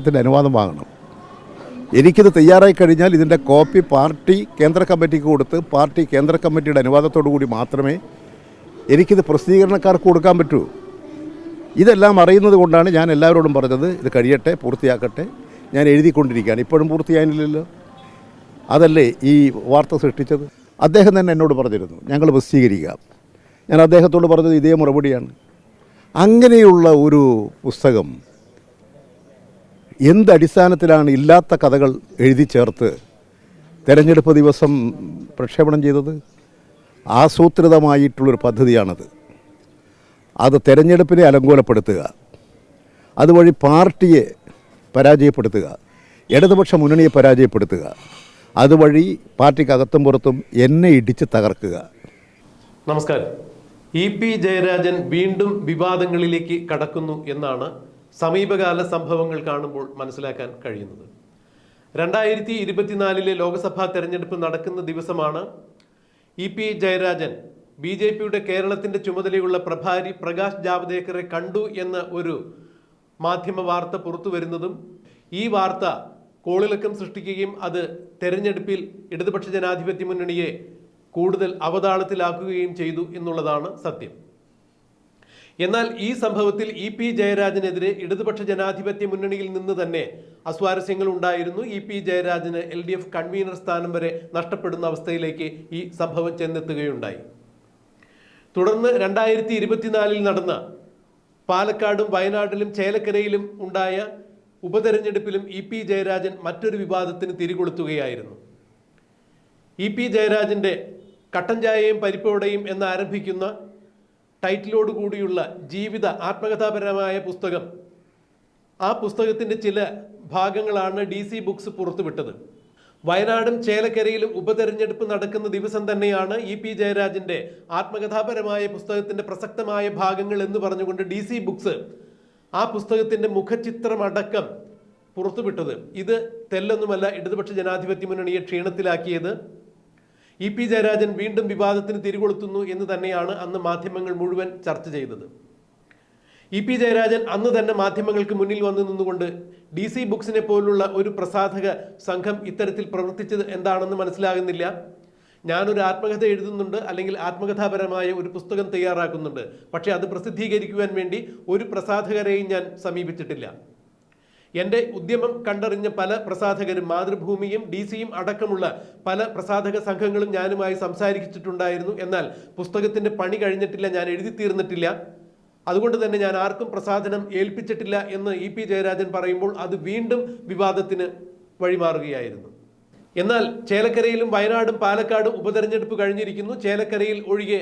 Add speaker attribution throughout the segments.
Speaker 1: ത്തിന്റെ അനുവാദം വാങ്ങണം. എനിക്കിത് തയ്യാറായി കഴിഞ്ഞാൽ ഇതിന്റെ കോപ്പി പാർട്ടി കേന്ദ്ര കമ്മിറ്റിക്ക് കൊടുത്ത് പാർട്ടി കേന്ദ്ര കമ്മിറ്റിയുടെ അനുവാദത്തോടു കൂടി മാത്രമേ എനിക്കിത് പ്രസിദ്ധീകരണക്കാർക്ക് കൊടുക്കാൻ പറ്റൂ. ഇതെല്ലാം അറിയുന്നത് കൊണ്ടാണ് ഞാൻ എല്ലാവരോടും പറഞ്ഞത് ഇത് കഴിയട്ടെ പൂർത്തിയാക്കട്ടെ. ഞാൻ എഴുതിക്കൊണ്ടിരിക്കുകയാണ്. ഇപ്പോഴും പൂർത്തിയായില്ലല്ലോ? അതല്ലേ ഈ വാർത്ത സൃഷ്ടിച്ചത്? അദ്ദേഹം തന്നെ എന്നോട് പറഞ്ഞിരുന്നു ഞങ്ങൾ പ്രസിദ്ധീകരിക്കാം ഞാൻ അദ്ദേഹത്തോട് പറഞ്ഞത് ഇതേ മറുപടിയാണ്. അങ്ങനെയുള്ള ഒരു പുസ്തകം എന്ത് അടിസ്ഥാനത്തിലാണ് ഇല്ലാത്ത കഥകൾ എഴുതി ചേർത്ത് തെരഞ്ഞെടുപ്പ് ദിവസം പ്രക്ഷേപണം ചെയ്തത്? ആസൂത്രിതമായിട്ടുള്ളൊരു പദ്ധതിയാണത്. അത് തെരഞ്ഞെടുപ്പിനെ അലങ്കോലപ്പെടുത്തുക. അതുവഴി പാർട്ടിയെ പരാജയപ്പെടുത്തുക. ഇടതുപക്ഷ മുന്നണിയെ പരാജയപ്പെടുത്തുക. അതുവഴി പാർട്ടിക്കകത്തും പുറത്തും എന്നെ ഇടിച്ച് തകർക്കുക.
Speaker 2: നമസ്കാരം. ഇ പി ജയരാജൻ വീണ്ടും വിവാദങ്ങളിലേക്ക് കടക്കുന്നു എന്നാണ് സമീപകാല സംഭവങ്ങൾ കാണുമ്പോൾ മനസ്സിലാക്കാൻ കഴിയുന്നത്. രണ്ടായിരത്തി ഇരുപത്തിനാലിലെ ലോക്സഭാ തെരഞ്ഞെടുപ്പ് നടക്കുന്ന ദിവസമാണ് E P Jayarajan B J പിയുടെ കേരളത്തിന്റെ ചുമതലയുള്ള പ്രഭാരി പ്രകാശ് ജാവ്ദേക്കറെ കണ്ടു എന്ന ഒരു മാധ്യമ വാർത്ത പുറത്തു വരുന്നതും ഈ വാർത്ത കോളിളക്കം സൃഷ്ടിക്കുകയും അത് തെരഞ്ഞെടുപ്പിൽ ഇടതുപക്ഷ ജനാധിപത്യ മുന്നണിയെ കൂടുതൽ അവതാളത്തിലാക്കുകയും ചെയ്തു എന്നുള്ളതാണ് സത്യം. എന്നാൽ ഈ സംഭവത്തിൽ ഇ പി ജയരാജനെതിരെ ഇടതുപക്ഷ ജനാധിപത്യ മുന്നണിയിൽ നിന്ന് തന്നെ അസ്വാരസ്യങ്ങൾ ഉണ്ടായിരുന്നു. ഇ പി ജയരാജന് എൽ ഡി എഫ് കൺവീനർ സ്ഥാനം വരെ നഷ്ടപ്പെടുന്ന അവസ്ഥയിലേക്ക് ഈ സംഭവം ചെന്നെത്തുകയുണ്ടായി. തുടർന്ന് രണ്ടായിരത്തി ഇരുപത്തിനാലിൽ നടന്ന പാലക്കാടും വയനാട്ടിലും ചേലക്കരയിലും ഉണ്ടായ ഉപതെരഞ്ഞെടുപ്പിലും ഇ പി ജയരാജൻ മറ്റൊരു വിവാദത്തിന് തിരികൊളുത്തുകയായിരുന്നു. ഇ പി ജയരാജന്റെ കട്ടൻ ചായയും പരിപ്പോടെയും എന്ന് ടൈറ്റിലോട് കൂടിയുള്ള ജീവിത ആത്മകഥാപരമായ പുസ്തകം. ആ പുസ്തകത്തിന്റെ ചില ഭാഗങ്ങളാണ് ഡി സി ബുക്സ് പുറത്തുവിട്ടത്. വയനാടും ചേലക്കരയിലും ഉപതെരഞ്ഞെടുപ്പ് നടക്കുന്ന ദിവസം തന്നെയാണ് ഇ പി ജയരാജന്റെ ആത്മകഥാപരമായ പുസ്തകത്തിന്റെ പ്രസക്തമായ ഭാഗങ്ങൾ എന്ന് പറഞ്ഞുകൊണ്ട് ഡി സി ബുക്സ് ആ പുസ്തകത്തിന്റെ മുഖചിത്രമടക്കം പുറത്തുവിട്ടത്. ഇത് തെല്ലൊന്നുമല്ല ഇടതുപക്ഷ ജനാധിപത്യ മുന്നണിയെ ക്ഷീണത്തിലാക്കിയത്. ഇ പി ജയരാജൻ വീണ്ടും വിവാദത്തിന് തിരികൊളുത്തുന്നു എന്ന് തന്നെയാണ് അന്ന് മാധ്യമങ്ങൾ മുഴുവൻ ചർച്ച ചെയ്തത്. ഇ പി ജയരാജൻ അന്ന് തന്നെ മാധ്യമങ്ങൾക്ക് മുന്നിൽ വന്നു നിന്നുകൊണ്ട് ഡി സി ബുക്സിനെ പോലുള്ള ഒരു പ്രസാധക സംഘം ഇത്തരത്തിൽ പ്രവർത്തിച്ചത് എന്താണെന്ന് മനസ്സിലാകുന്നില്ല. ഞാനൊരു ആത്മകഥ എഴുതുന്നുണ്ട് അല്ലെങ്കിൽ ആത്മകഥാപരമായ ഒരു പുസ്തകം തയ്യാറാക്കുന്നുണ്ട്. പക്ഷേ അത് പ്രസിദ്ധീകരിക്കുവാൻ വേണ്ടി ഒരു പ്രസാധകരെയും ഞാൻ സമീപിച്ചിട്ടില്ല. എന്റെ ഉദ്യമം കണ്ടറിഞ്ഞ പല പ്രസാധകരും മാതൃഭൂമിയും ഡി സിയും അടക്കമുള്ള പല പ്രസാധക സംഘങ്ങളും ഞാനുമായി സംസാരിച്ചിട്ടുണ്ടായിരുന്നു. എന്നാൽ പുസ്തകത്തിന്റെ പണി കഴിഞ്ഞിട്ടില്ല ഞാൻ എഴുതി തീർന്നിട്ടില്ല. അതുകൊണ്ട് തന്നെ ഞാൻ ആർക്കും പ്രസാധനം ഏൽപ്പിച്ചിട്ടില്ല എന്ന് ഇ പി ജയരാജൻ പറയുമ്പോൾ അത് വീണ്ടും വിവാദത്തിന് വഴിമാറുകയായിരുന്നു. എന്നാൽ ചേലക്കരയിലും വയനാടും പാലക്കാടും ഉപതെരഞ്ഞെടുപ്പ് കഴിഞ്ഞിരിക്കുന്നു. ചേലക്കരയിൽ ഒഴികെ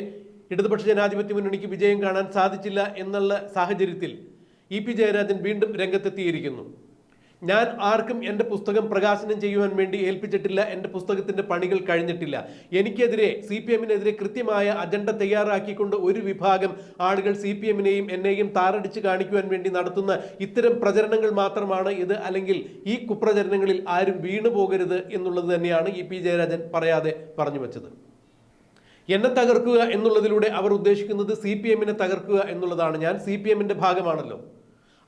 Speaker 2: ഇടതുപക്ഷ ജനാധിപത്യ മുന്നണിക്ക് വിജയം കാണാൻ സാധിച്ചില്ല എന്നുള്ള സാഹചര്യത്തിൽ ഇ പി ജയരാജൻ വീണ്ടും രംഗത്തെത്തിയിരിക്കുന്നു. ഞാൻ ആർക്കും എന്റെ പുസ്തകം പ്രകാശനം ചെയ്യുവാൻ വേണ്ടി ഏൽപ്പിച്ചിട്ടില്ല. എന്റെ പുസ്തകത്തിന്റെ പണികൾ കഴിഞ്ഞിട്ടില്ല. എനിക്കെതിരെ സി പി എമ്മിനെതിരെ കൃത്യമായ അജണ്ട തയ്യാറാക്കിക്കൊണ്ട് ഒരു വിഭാഗം ആളുകൾ സി പി എമ്മിനെയും എന്നെയും താറടിച്ച് കാണിക്കുവാൻ വേണ്ടി നടത്തുന്ന ഇത്തരം പ്രചരണങ്ങൾ മാത്രമാണ് ഇത്. അല്ലെങ്കിൽ ഈ കുപ്രചരണങ്ങളിൽ ആരും വീണു പോകരുത് എന്നുള്ളത് തന്നെയാണ് ഇ പി ജയരാജൻ പറയാതെ പറഞ്ഞു വച്ചത്. എന്നെ തകർക്കുക എന്നുള്ളതിലൂടെ അവർ ഉദ്ദേശിക്കുന്നത് സി പി എമ്മിനെ തകർക്കുക എന്നുള്ളതാണ്. ഞാൻ സി പി എമ്മിന്റെ ഭാഗമാണല്ലോ.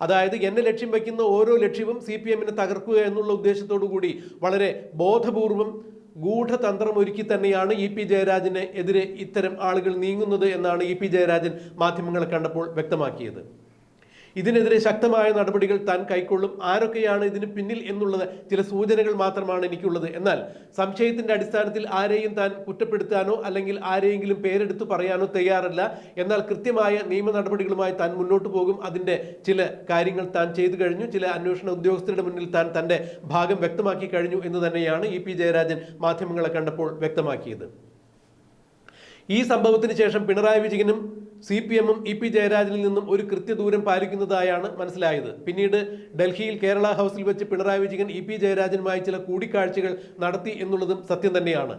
Speaker 2: അതായത് എന്നെ ലക്ഷ്യം വയ്ക്കുന്ന ഓരോ ലക്ഷ്യവും സി പി എമ്മിനെ തകർക്കുക എന്നുള്ള ഉദ്ദേശത്തോടു കൂടി വളരെ ബോധപൂർവം ഗൂഢതന്ത്രം ഒരുക്കി തന്നെയാണ് ഇ പി ജയരാജന് എതിരെ ഇത്തരം ആളുകൾ നീങ്ങുന്നത് എന്നാണ് ഇ പി ജയരാജൻ മാധ്യമങ്ങളെ കണ്ടപ്പോൾ വ്യക്തമാക്കിയത്. ഇതിനെതിരെ ശക്തമായ നടപടികൾ താൻ കൈക്കൊള്ളും. ആരൊക്കെയാണ് ഇതിന് പിന്നിൽ എന്നുള്ളത് ചില സൂചനകൾ മാത്രമാണ് എനിക്കുള്ളത്. എന്നാൽ സംശയത്തിന്റെ അടിസ്ഥാനത്തിൽ ആരെയും താൻ കുറ്റപ്പെടുത്താനോ അല്ലെങ്കിൽ ആരെയെങ്കിലും പേരെടുത്തു പറയാനോ തയ്യാറല്ല. എന്നാൽ കൃത്യമായ നിയമ നടപടികളുമായി താൻ മുന്നോട്ട് പോകും. അതിന്റെ ചില കാര്യങ്ങൾ താൻ ചെയ്തു കഴിഞ്ഞു. ചില അന്വേഷണ ഉദ്യോഗസ്ഥരുടെ മുന്നിൽ താൻ തന്റെ ഭാഗം വ്യക്തമാക്കി കഴിഞ്ഞു എന്ന് തന്നെയാണ് ഇ പി ജയരാജൻ മാധ്യമങ്ങളെ കണ്ടപ്പോൾ വ്യക്തമാക്കിയത്. ഈ സംഭവത്തിന് ശേഷം പിണറായി വിജയനും സി പി എമ്മും ഇ പി ജയരാജനിൽ നിന്നും ഒരു കൃത്യദൂരം പാലിക്കുന്നതായാണ് മനസ്സിലായത്. പിന്നീട് ഡൽഹിയിൽ കേരള ഹൗസിൽ വെച്ച് പിണറായി വിജയൻ ഇ പി ജയരാജനുമായി ചില കൂടിക്കാഴ്ചകൾ നടത്തി എന്നുള്ളതും സത്യം തന്നെയാണ്.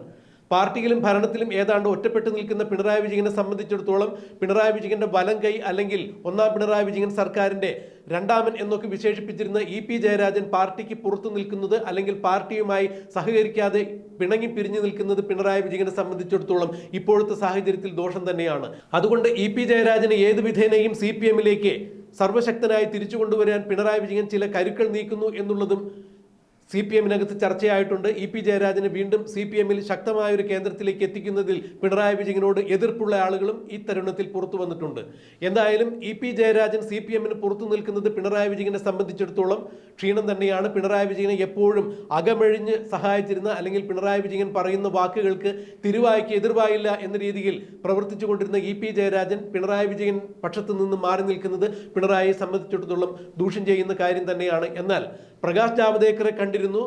Speaker 2: പാർട്ടിയിലും ഭരണത്തിലും ഏതാണ്ട് ഒറ്റപ്പെട്ടു നിൽക്കുന്ന പിണറായി വിജയനെ സംബന്ധിച്ചിടത്തോളം പിണറായി വിജയന്റെ വലം കൈ അല്ലെങ്കിൽ ഒന്നാം പിണറായി വിജയൻ സർക്കാരിന്റെ രണ്ടാമൻ എന്നൊക്കെ വിശേഷിപ്പിച്ചിരുന്ന ഇ പി ജയരാജൻ പാർട്ടിക്ക് പുറത്തു നിൽക്കുന്നത് അല്ലെങ്കിൽ പാർട്ടിയുമായി സഹകരിക്കാതെ പിണങ്ങി പിരിഞ്ഞു നിൽക്കുന്നത് പിണറായി വിജയനെ സംബന്ധിച്ചിടത്തോളം ഇപ്പോഴത്തെ സാഹചര്യത്തിൽ ദോഷം തന്നെയാണ്. അതുകൊണ്ട് ഇ പി ജയരാജന് ഏത് വിധേനയും സി പി എമ്മിലേക്ക് സർവശക്തനായി തിരിച്ചു കൊണ്ടുവരാൻ പിണറായി വിജയൻ ചില കരുക്കൾ നീക്കുന്നു എന്നുള്ളതും സി പി എമ്മിനകത്ത് ചർച്ചയായിട്ടുണ്ട്. ഇ പി ജയരാജനെ വീണ്ടും സി പി എമ്മിൽ ശക്തമായ ഒരു കേന്ദ്രത്തിലേക്ക് എത്തിക്കുന്നതിൽ പിണറായി വിജയനോട് എതിർപ്പുള്ള ആളുകളും ഈ തരുണത്തിൽ പുറത്തു വന്നിട്ടുണ്ട്. എന്തായാലും E P Jayarajan C P എമ്മിന് പുറത്തു നിൽക്കുന്നത് പിണറായി വിജയനെ സംബന്ധിച്ചിടത്തോളം ക്ഷീണം തന്നെയാണ്. പിണറായി വിജയനെ എപ്പോഴും അകമഴിഞ്ഞ് സഹായിച്ചിരുന്ന അല്ലെങ്കിൽ പിണറായി വിജയൻ പറയുന്ന വാക്കുകൾക്ക് തിരുവായ്ക്ക് എതിർവായില്ല എന്ന രീതിയിൽ പ്രവർത്തിച്ചു കൊണ്ടിരുന്ന ഇ പി ജയരാജൻ പിണറായി വിജയൻ പക്ഷത്തു നിന്ന് മാറി നിൽക്കുന്നത് പിണറായിയെ സംബന്ധിച്ചിടത്തോളം ദൂഷ്യം ചെയ്യുന്ന കാര്യം തന്നെയാണ്. എന്നാൽ പ്രകാശ് ജാവദേക്കറെ കണ്ടിരുന്നു.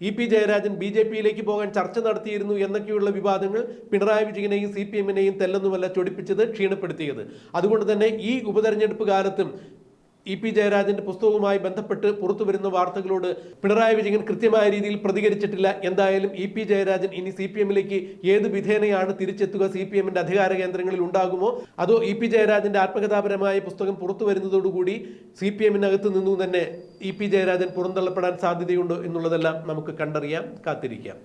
Speaker 2: E P Jayarajan B J പിയിലേക്ക് പോകാൻ ചർച്ച നടത്തിയിരുന്നു എന്നൊക്കെയുള്ള വിവാദങ്ങൾ പിണറായി വിജയനെയും സി പി എമ്മിനെയും തെല്ലെന്നുമല്ല ചൊടിപ്പിച്ചത് ക്ഷീണപ്പെടുത്തിയത്. അതുകൊണ്ട് തന്നെ ഈ ഉപതെരഞ്ഞെടുപ്പ് കാലത്തും ഇ പി ജയരാജന്റെ പുസ്തകവുമായി ബന്ധപ്പെട്ട് പുറത്തു വരുന്ന വാർത്തകളോട് പിണറായി വിജയൻ കൃത്യമായ രീതിയിൽ പ്രതികരിച്ചിട്ടില്ല. എന്തായാലും ഇ പി ജയരാജൻ ഇനി സി പി എമ്മിലേക്ക് ഏത് വിധേനയാണ് തിരിച്ചെത്തുക? സി പി എമ്മിന്റെ അധികാര കേന്ദ്രങ്ങളിൽ ഉണ്ടാകുമോ? അതോ ഇ പി ജയരാജന്റെ ആത്മകഥാപരമായ പുസ്തകം പുറത്തു വരുന്നതോടുകൂടി സി പി എമ്മിനകത്ത് നിന്നും തന്നെ ഇ പി ജയരാജൻ പുറന്തള്ളപ്പെടാൻ സാധ്യതയുണ്ടോ എന്നുള്ളതെല്ലാം നമുക്ക് കണ്ടറിയാം കാത്തിരിക്കാം.